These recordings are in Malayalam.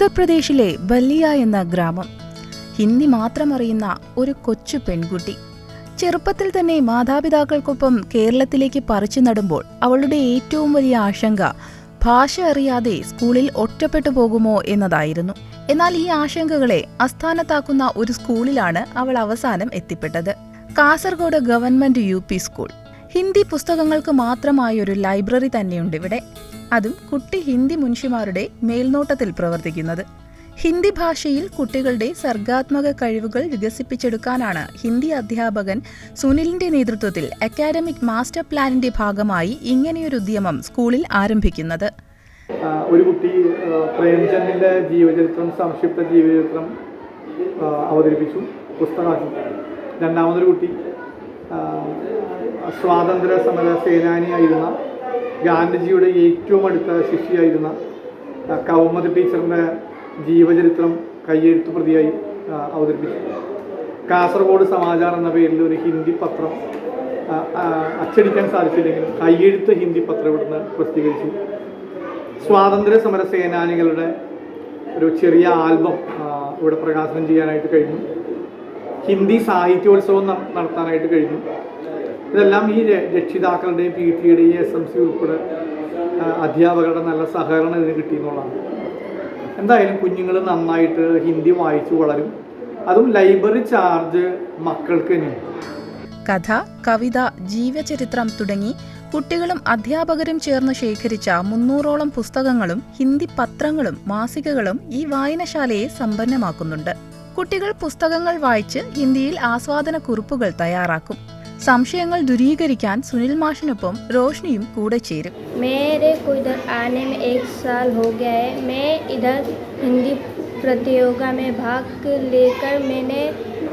ഉത്തർപ്രദേശിലെ ബല്ലിയ എന്ന ഗ്രാമം. ഹിന്ദി മാത്രം അറിയുന്ന ഒരു കൊച്ചു പെൺകുട്ടി. ചെറുപ്പത്തിൽ തന്നെ മാതാപിതാക്കൾക്കൊപ്പം കേരളത്തിലേക്ക് പറിച്ചു നടുമ്പോൾ അവളുടെ ഏറ്റവും വലിയ ആശങ്ക ഭാഷ അറിയാതെ സ്കൂളിൽ ഒറ്റപ്പെട്ടു പോകുമോ എന്നതായിരുന്നു. എന്നാൽ ഈ ആശങ്കകളെ അസ്ഥാനത്താക്കുന്ന ഒരു സ്കൂളിലാണ് അവൾ അവസാനം എത്തിപ്പെട്ടത്. Kasaragod government U school. Hindi പുസ്തകങ്ങൾക്ക് മാത്രമായ ഒരു ലൈബ്രറി തന്നെയുണ്ട് ഇവിടെ. അതും കുട്ടി ഹിന്ദി മുൻഷിമാരുടെ മേൽനോട്ടത്തിൽ പ്രവർത്തിക്കുന്നത്. ഹിന്ദി ഭാഷയിൽ കുട്ടികളുടെ സർഗാത്മക കഴിവുകൾ വികസിപ്പിച്ചെടുക്കാനാണ് ഹിന്ദി അധ്യാപകൻ സുനിലിന്റെ നേതൃത്വത്തിൽ അക്കാദമിക് മാസ്റ്റർ പ്ലാനിന്റെ ഭാഗമായി ഇങ്ങനെയൊരു ഉദ്യമം സ്കൂളിൽ ആരംഭിക്കുന്നത്. ഒരു കുട്ടി പ്രേംചന്ദിന്റെ ജീവചരിത്രം സംക്ഷിപ്ത ജീവചരിത്രം അവതരിപ്പിച്ചു പുസ്തകമാക്കി. രണ്ടാമതൊരു കുട്ടി സ്വാതന്ത്ര്യ സമര സേനാനിയായിരുന്ന ഗാന്ധിജിയുടെ ഏറ്റവും അടുത്ത ശിഷ്യയായിരുന്ന കൗമദ് ടീച്ചറിന്റെ ജീവചരിത്രം കയ്യെഴുത്ത് പ്രതിയായി അവതരിപ്പിച്ചു. കാസർഗോഡ് സമാചാർ എന്ന പേരിൽ ഒരു ഹിന്ദി പത്രം അച്ചടിക്കാൻ സാധിച്ചില്ലെങ്കിലും കയ്യെഴുത്ത് ഹിന്ദി പത്രം ഇവിടുന്ന് പ്രസിദ്ധീകരിച്ചു. സ്വാതന്ത്ര്യ സമര സേനാനികളുടെ ഒരു ചെറിയ ആൽബം ഇവിടെ പ്രകാശനം ചെയ്യാനായിട്ട് കഴിഞ്ഞു. ഹിന്ദി സാഹിത്യോത്സവം നടത്താനായിട്ട് കഴിഞ്ഞു. ഇതെല്ലാം ഈ രക്ഷിതാക്കളുടെയും പി ടി എയുടെയും എസ് എം സി ഉൾപ്പെടെ അധ്യാപകരുടെ നല്ല സഹകരണം ഇതിന് കിട്ടിയെന്നുള്ളതാണ് എന്തായാലും കുഞ്ഞുങ്ങൾ നന്നായിട്ട് ഹിന്ദി വായിച്ചു വളരും. അതും ലൈബ്രറി ചാർജ് മക്കൾക്ക് തന്നെയാണ്. കഥ കവിത ജീവചരിത്രം തുടങ്ങി കുട്ടികളും അധ്യാപകരും ചേർന്ന് ശേഖരിച്ച മുന്നൂറോളം പുസ്തകങ്ങളും ഹിന്ദി പത്രങ്ങളും മാസികകളും ഈ വായനശാലയെ സമ്പന്നമാക്കുന്നുണ്ട്. കുട്ടികൾ പുസ്തകങ്ങൾ വായിച്ച് ഹിന്ദിയിൽ ആസ്വാദന കുറിപ്പുകൾ തയ്യാറാക്കും സംശയങ്ങൾ ദൂരീകരിക്കാൻ സുനിൽ മാഷിനൊപ്പം റോഷ്നിയും കൂടെ ചേരും मेरे को इधर आने में एक साल हो गया है मैं इधर हिंदी प्रतियोगिता में भाग लेकर मैंने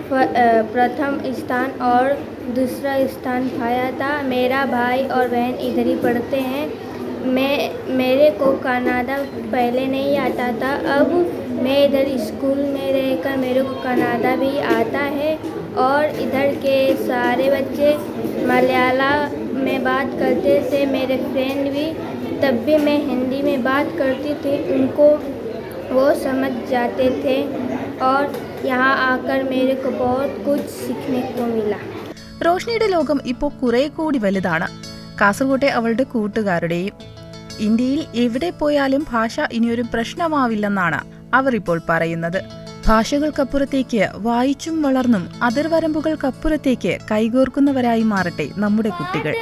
फ- अ, प्रथम स्थान और दूसरा स्थान पाया था मेरा भाई और बहन इधर ही पढ़ते हैं मैं मेरे को कनाडा पहले नहीं आता था अब मैं इधर स्कूल में रहकर मेरे को कनाडा भी आता है और इधर के सारे बच्चे मलयाला में बात करते थे मेरे फ्रेंड भी तब भी मैं हिंदी में बात करती थी उनको वो समझ जाते थे और यहाँ आकर मेरे को बहुत कुछ सीखने को मिला റോഷ്നിയുടെ ലോകം ഇപ്പോൾ കുറെ കൂടി വലുതാണ് കാസർകോട്ടെ അവളുടെ കൂട്ടുകാരുടെയും ഇന്ത്യയിൽ എവിടെ പോയാലും ഭാഷ ഇനിയൊരു പ്രശ്നമാവില്ലെന്നാണ് അവർ ഇപ്പോൾ പറയുന്നത് ഭാഷകൾക്കപ്പുറത്തേക്ക് വായിച്ചും വളർന്നും അതിർവരമ്പുകൾക്കപ്പുറത്തേക്ക് കൈകോർക്കുന്നവരായി മാറട്ടെ നമ്മുടെ കുട്ടികൾ.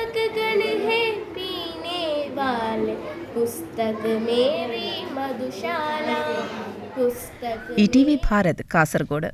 E T V Bharat Kasaragod.